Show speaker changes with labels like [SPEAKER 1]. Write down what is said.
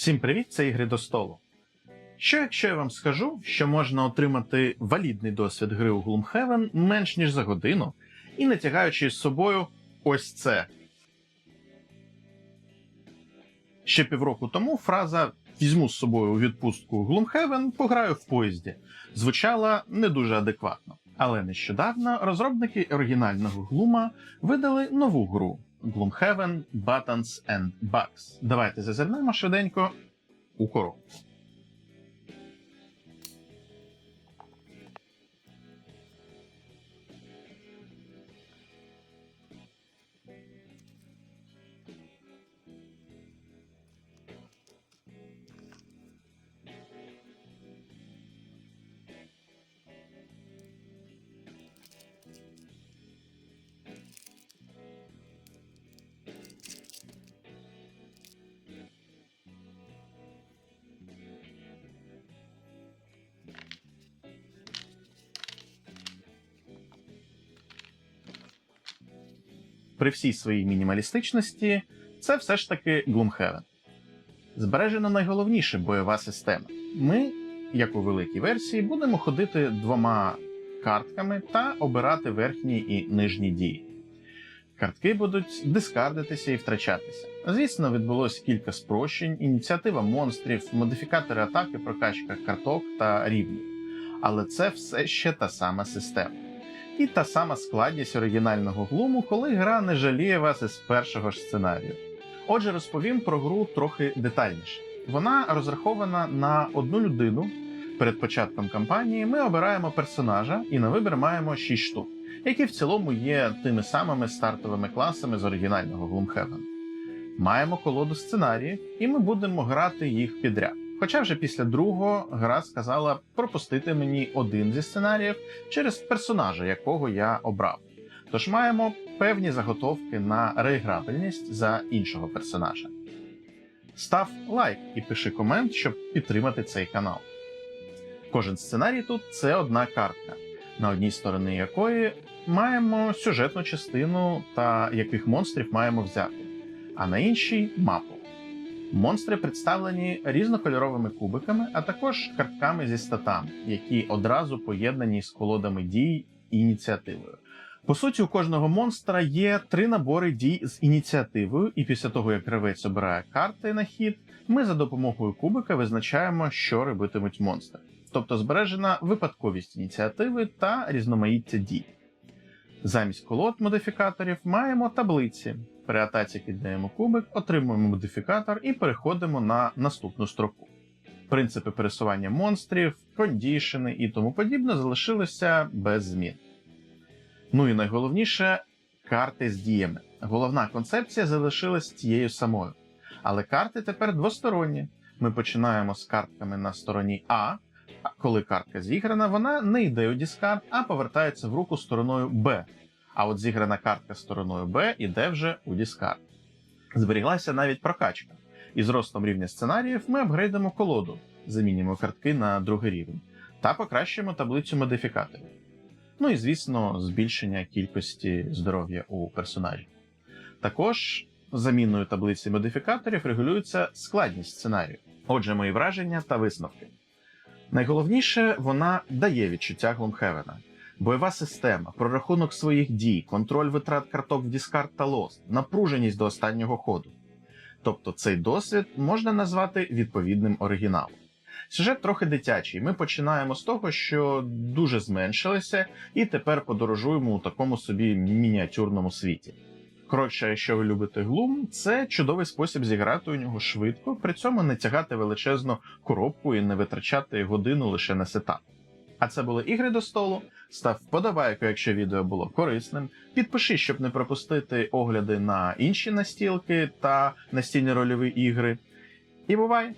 [SPEAKER 1] Всім привіт, це ігри до столу. Що якщо я вам скажу, що можна отримати валідний досвід гри у Gloomhaven менш ніж за годину, і не тягаючи з собою ось це. Ще півроку тому фраза Візьму з собою у відпустку у Gloomhaven, пограю в поїзді звучала не дуже адекватно. Але нещодавно розробники оригінального Глума видали нову гру Gloomhaven Buttons and Bugs. Давайте зазирнемо швиденько у коробку. При всій своїй мінімалістичності це все ж таки Gloomhaven. Збережена найголовніше бойова система. Ми, як у великій версії, будемо ходити двома картками та обирати верхні і нижні дії. Картки будуть дискардитися і втрачатися. Звісно, відбулось кілька спрощень, ініціатива монстрів, модифікатори атаки, прокачка карток та рівнів. Але це все ще та сама система. І та сама складність оригінального глуму, коли гра не жаліє вас із першого ж сценарію. Отже, розповім про гру трохи детальніше. Вона розрахована на одну людину. Перед початком кампанії ми обираємо персонажа і на вибір маємо 6 штук, які в цілому є тими самими стартовими класами з оригінального Gloomhaven. Маємо колоду сценаріїв, і ми будемо грати їх підряд. Хоча вже після другого гра сказала пропустити мені один зі сценаріїв через персонажа, якого я обрав. Тож маємо певні заготовки на реіграбельність за іншого персонажа. Став лайк і пиши комент, щоб підтримати цей канал. Кожен сценарій тут це одна картка, на одній стороні якої маємо сюжетну частину та яких монстрів маємо взяти, а на іншій мапу. Монстри представлені різнокольоровими кубиками, а також картками зі статами, які одразу поєднані з колодами дій ініціативою. По суті, у кожного монстра є три набори дій з ініціативою, і після того, як гравець обирає карти на хід, ми за допомогою кубика визначаємо, що робитимуть монстри. Тобто збережена випадковість ініціативи та різноманіття дій. Замість колод модифікаторів маємо таблиці. При атаці кидаємо кубик, отримуємо модифікатор і переходимо на наступну строку. Принципи пересування монстрів, кондішени і тому подібне залишилися без змін. Ну і найголовніше карти з діями. Головна концепція залишилась тією самою. Але карти тепер двосторонні. Ми починаємо з картками на стороні А. а Коли картка зіграна, вона не йде у дискард, а повертається в руку стороною Б. А от зіграна картка стороною Б іде вже у дискард. Зберіглася навіть прокачка. І з ростом рівня сценаріїв ми апгрейдимо колоду, замінюємо картки на другий рівень та покращуємо таблицю модифікаторів. Ну і, звісно, збільшення кількості здоров'я у персонажі. Також заміною таблиці модифікаторів регулюється складність сценарію. Отже, мої враження та висновки. Найголовніше, вона дає відчуття Глумхевена. Бойова система, прорахунок своїх дій, контроль витрат карток в дискард та лост, напруженість до останнього ходу. Тобто цей досвід можна назвати відповідним оригіналом. Сюжет трохи дитячий. Ми починаємо з того, що дуже зменшилися, і тепер подорожуємо у такому собі мініатюрному світі. Коротше, якщо ви любите глум, це чудовий спосіб зіграти у нього швидко, при цьому не тягати величезну коробку і не витрачати годину лише на сетап. А це були ігри до столу. Став вподобайку, якщо відео було корисним. Підпишись, щоб не пропустити огляди на інші настілки та настільні рольові ігри. І бувай!